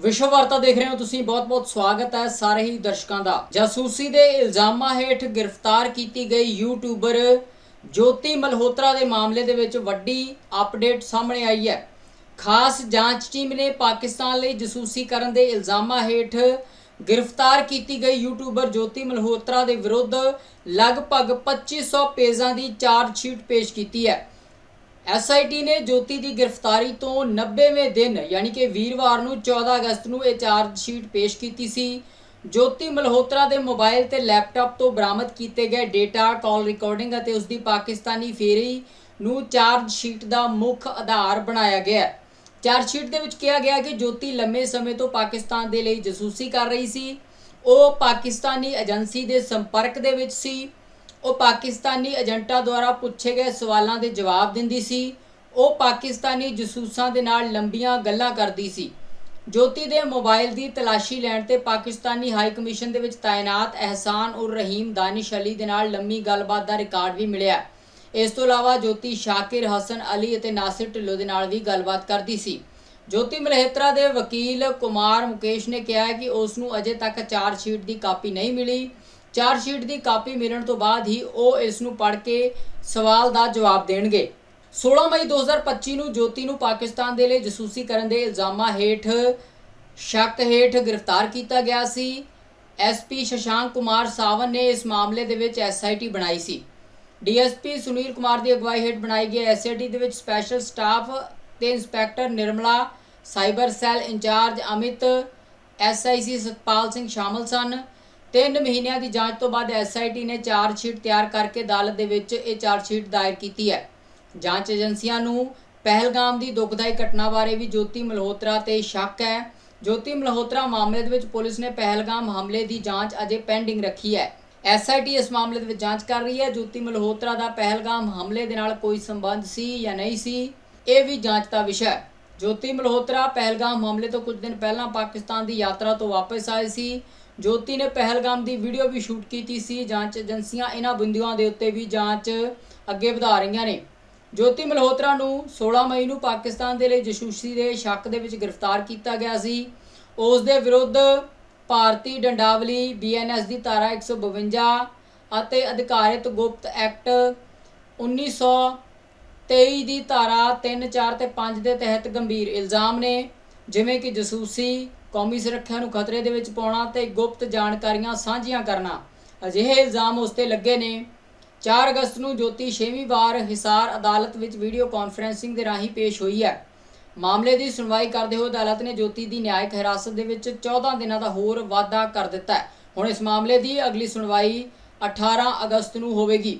ਵਿਸ਼ਵ ਵਾਰਤਾ ਦੇਖ ਰਹੇ ਹੋ ਤੁਸੀਂ, ਬਹੁਤ-ਬਹੁਤ ਸਵਾਗਤ ਹੈ ਸਾਰੇ ਹੀ ਦਰਸ਼ਕਾਂ ਦਾ। ਜਾਸੂਸੀ ਦੇ ਇਲਜ਼ਾਮਾਂ ਹੇਠ ਗ੍ਰਿਫਤਾਰ ਕੀਤੀ ਗਈ ਯੂਟਿਊਬਰ ਜੋਤੀ ਮਲਹੋਤਰਾ ਦੇ ਮਾਮਲੇ ਦੇ ਵਿੱਚ ਵੱਡੀ ਅਪਡੇਟ ਸਾਹਮਣੇ ਆਈ ਹੈ। ਖਾਸ ਜਾਂਚ ਟੀਮ ਨੇ ਪਾਕਿਸਤਾਨ ਲਈ ਜਾਸੂਸੀ ਕਰਨ ਦੇ ਇਲਜ਼ਾਮਾਂ ਹੇਠ ਗ੍ਰਿਫਤਾਰ ਕੀਤੀ ਗਈ ਯੂਟਿਊਬਰ ਜੋਤੀ ਮਲਹੋਤਰਾ ਦੇ ਵਿਰੁੱਧ ਲਗਭਗ 2500 ਪੇਜਾਂ ਦੀ ਚਾਰਜ ਸ਼ੀਟ ਪੇਸ਼ ਕੀਤੀ ਹੈ। ਐਸਆਈਟੀ ਨੇ ਜੋਤੀ ਦੀ ਗ੍ਰਿਫਤਾਰੀ ਤੋਂ 90ਵੇਂ ਦਿਨ, ਯਾਨੀ ਕਿ ਵੀਰਵਾਰ ਨੂੰ 14 ਅਗਸਤ ਨੂੰ ਇਹ ਚਾਰਜ ਸ਼ੀਟ ਪੇਸ਼ ਕੀਤੀ ਸੀ। ਜੋਤੀ ਮਲਹੋਤਰਾ ਦੇ ਮੋਬਾਈਲ ਤੇ ਲੈਪਟਾਪ ਤੋਂ ਬਰਾਮਦ ਕੀਤੇ ਗਏ ਡੇਟਾ, ਕਾਲ ਰਿਕਾਰਡਿੰਗ ਅਤੇ ਉਸ ਦੀ ਪਾਕਿਸਤਾਨੀ ਫੇਰੀ ਨੂੰ ਚਾਰਜ ਸ਼ੀਟ ਦਾ ਮੁੱਖ ਆਧਾਰ ਬਣਾਇਆ ਗਿਆ। ਹੈ ਚਾਰਜ ਸ਼ੀਟ ਦੇ ਵਿੱਚ ਕਿਹਾ ਗਿਆ ਕਿ ਜੋਤੀ ਲੰਮੇ ਸਮੇਂ ਤੋਂ ਪਾਕਿਸਤਾਨ ਦੇ ਲਈ ਜਸੂਸੀ ਕਰ ਰਹੀ ਸੀ। ਉਹ ਪਾਕਿਸਤਾਨੀ ਏਜੰਸੀ ਦੇ ਸੰਪਰਕ ਦੇ ਵਿੱਚ ਸੀ। ਉਹ ਪਾਕਿਸਤਾਨੀ ਏਜੰਟਾਂ ਦੁਆਰਾ ਪੁੱਛੇ ਗਏ ਸਵਾਲਾਂ ਦੇ ਜਵਾਬ ਦਿੰਦੀ ਸੀ। ਉਹ ਪਾਕਿਸਤਾਨੀ ਜਸੂਸਾਂ ਦੇ ਨਾਲ ਲੰਬੀਆਂ ਗੱਲਾਂ ਕਰਦੀ ਸੀ। ਜੋਤੀ ਦੇ ਮੋਬਾਈਲ ਦੀ ਤਲਾਸ਼ੀ ਲੈਣ ਤੇ ਪਾਕਿਸਤਾਨੀ ਹਾਈ ਕਮਿਸ਼ਨ ਦੇ ਵਿੱਚ ਤਾਇਨਾਤ ਅਹਿਸਾਨ ਉਰ ਰਹੀਮ ਦਾਨਿਸ਼ ਅਲੀ ਦੇ ਨਾਲ ਲੰਮੀ ਗੱਲਬਾਤ ਦਾ ਰਿਕਾਰਡ ਵੀ ਮਿਲਿਆ। ਇਸ ਤੋਂ ਇਲਾਵਾ ਜੋਤੀ ਸ਼ਾਕਿਰ ਹਸਨ ਅਲੀ ਅਤੇ ਨਾਸਿਰ ਢਿੱਲੋਂ ਦੇ ਨਾਲ ਵੀ ਗੱਲਬਾਤ ਕਰਦੀ ਸੀ। ਜੋਤੀ ਮਲਹੇਤਰਾ ਦੇ ਵਕੀਲ ਕੁਮਾਰ ਮੁਕੇਸ਼ ਨੇ ਕਿਹਾ ਕਿ ਉਸ ਨੂੰ ਅਜੇ ਤੱਕ ਚਾਰਜ ਸ਼ੀਟ ਦੀ ਕਾਪੀ ਨਹੀਂ ਮਿਲੀ। ਚਾਰਜ ਸ਼ੀਟ ਦੀ ਕਾਪੀ ਮਿਲਣ ਤੋਂ ਬਾਅਦ ਹੀ ਉਹ ਇਸ ਨੂੰ ਪੜ੍ਹ ਕੇ ਸਵਾਲ ਦਾ ਜਵਾਬ ਦੇਣਗੇ। 16 ਮਈ 2025 ਨੂੰ ਜੋਤੀ ਨੂੰ ਪਾਕਿਸਤਾਨ ਦੇ ਲਈ ਜਸੂਸੀ ਕਰਨ ਦੇ ਇਲਜ਼ਾਮਾਂ ਹੇਠ ਸ਼ੱਕ ਹੇਠ ਗ੍ਰਿਫਤਾਰ ਕੀਤਾ ਗਿਆ ਸੀ। ਐਸਪੀ ਸ਼ਸ਼ਾਂਕ ਕੁਮਾਰ ਸਾਵਨ ਨੇ ਇਸ ਮਾਮਲੇ ਦੇ ਵਿੱਚ ਐਸਆਈਟੀ ਬਣਾਈ ਸੀ। ਡੀਐਸਪੀ ਸੁਨੀਲ ਕੁਮਾਰ ਦੀ ਅਗਵਾਈ ਹੇਠ ਬਣਾਈ ਗਈ ਐਸਆਈਟੀ ਦੇ ਵਿੱਚ ਸਪੈਸ਼ਲ ਸਟਾਫ ਤੇ inspector Nirmala, cyber cell in charge Amit SIC Satpal Singh ਸ਼ਾਮਲ ਸਨ। ਤਿੰਨ ਮਹੀਨਿਆਂ ਦੀ ਜਾਂਚ ਤੋਂ ਬਾਅਦ ਐਸਆਈਟੀ ਨੇ ਚਾਰਜ ਸ਼ੀਟ ਤਿਆਰ ਕਰਕੇ ਅਦਾਲਤ ਦੇ ਵਿੱਚ ਇਹ ਚਾਰਜ ਸ਼ੀਟ ਦਾਇਰ ਕੀਤੀ ਹੈ। ਜਾਂਚ ਏਜੰਸੀਆਂ ਨੂੰ ਪਹਿਲਗਾਮ ਦੀ ਦੁਖਦਾਈ ਘਟਨਾ ਬਾਰੇ ਵੀ ਜੋਤੀ ਮਲਹੋਤਰਾ ਤੇ ਸ਼ੱਕ ਹੈ। ਜੋਤੀ ਮਲਹੋਤਰਾ ਮਾਮਲੇ ਦੇ ਵਿੱਚ ਪੁਲਿਸ ਨੇ ਪਹਿਲਗਾਮ ਹਮਲੇ ਦੀ ਜਾਂਚ ਅਜੇ ਪੈਂਡਿੰਗ ਰੱਖੀ ਹੈ। ਐਸਆਈਟੀ ਇਸ ਮਾਮਲੇ ਦੇ ਵਿੱਚ ਜਾਂਚ ਕਰ ਰਹੀ ਹੈ। ਜੋਤੀ ਮਲਹੋਤਰਾ ਦਾ ਪਹਿਲਗਾਮ ਹਮਲੇ ਦੇ ਨਾਲ ਕੋਈ ਸੰਬੰਧ ਸੀ ਜਾਂ ਨਹੀਂ ਸੀ, ਇਹ ਵੀ ਜਾਂਚ ਦਾ ਵਿਸ਼ਾ ਹੈ। ਜੋਤੀ ਮਲਹੋਤਰਾ ਪਹਿਲਗਾਮ ਮਾਮਲੇ ਤੋਂ ਕੁਝ ਦਿਨ ਪਹਿਲਾਂ ਪਾਕਿਸਤਾਨ ਦੀ ਯਾਤਰਾ ਤੋਂ ਵਾਪਸ ਆਏ ਸੀ। ਜੋਤੀ ਨੇ ਪਹਿਲਗਾਮ ਦੀ ਵੀਡੀਓ ਵੀ ਸ਼ੂਟ ਕੀਤੀ ਸੀ, ਜਾਂਚ ਏਜੰਸੀਆਂ ਇਹਨਾਂ ਬਿੰਦੂਆਂ ਦੇ ਉੱਤੇ ਵੀ ਜਾਂਚ ਅੱਗੇ ਵਧਾ ਰਹੀਆਂ ਨੇ। ਜੋਤੀ ਮਲਹੋਤਰਾ ਨੂੰ 16 ਮਈ ਨੂੰ ਪਾਕਿਸਤਾਨ ਦੇ ਲਈ ਜਸੂਸੀ ਦੇ ਸ਼ੱਕ ਦੇ ਵਿੱਚ ਗ੍ਰਿਫਤਾਰ ਕੀਤਾ ਗਿਆ ਸੀ। ਉਸ ਦੇ ਵਿਰੁੱਧ ਭਾਰਤੀ ਡੰਡਾਵਲੀ ਬੀਐਨਐਸ ਦੀ ਧਾਰਾ 152 ਅਤੇ ਅਧਿਕਾਰਿਤ ਗੁਪਤ ਐਕਟ 1923 ਦੀ ਧਾਰਾ 3 4 ਤੇ 5 ਦੇ ਤਹਿਤ ਗੰਭੀਰ ਇਲਜ਼ਾਮ ਨੇ, ਜਿਵੇਂ ਕਿ ਜਸੂਸੀ ਕੌਮੀ ਸੁਰੱਖਿਆ ਨੂੰ ਖਤਰੇ ਦੇ ਵਿੱਚ ਪਾਉਣਾ ਤੇ ਗੁਪਤ ਜਾਣਕਾਰੀਆਂ ਸਾਂਝੀਆਂ ਕਰਨਾ। ਅਜਿਹੇ ਇਲਜ਼ਾਮ ਉਸ ਤੇ ਲੱਗੇ ਨੇ। 4 ਅਗਸਤ ਨੂੰ ਜੋਤੀ ਛੇਵੀਂ ਵਾਰ ਹਿਸਾਰ ਅਦਾਲਤ ਵਿੱਚ ਵੀਡੀਓ ਕਾਨਫਰੈਂਸਿੰਗ ਦੇ ਰਾਹੀਂ ਪੇਸ਼ ਹੋਈ ਹੈ। ਮਾਮਲੇ ਦੀ ਸੁਣਵਾਈ ਕਰਦੇ ਹੋਏ ਅਦਾਲਤ ਨੇ ਜੋਤੀ ਦੀ ਨਿਆਇਕ ਹਿਰਾਸਤ ਦੇ ਵਿੱਚ 14 ਦਿਨਾਂ ਦਾ ਹੋਰ ਵਾਅਦਾ ਕਰ ਦਿੱਤਾ ਹੈ। ਹੁਣ ਇਸ ਮਾਮਲੇ ਦੀ ਅਗਲੀ ਸੁਣਵਾਈ 18 ਅਗਸਤ ਨੂੰ ਹੋਵੇਗੀ।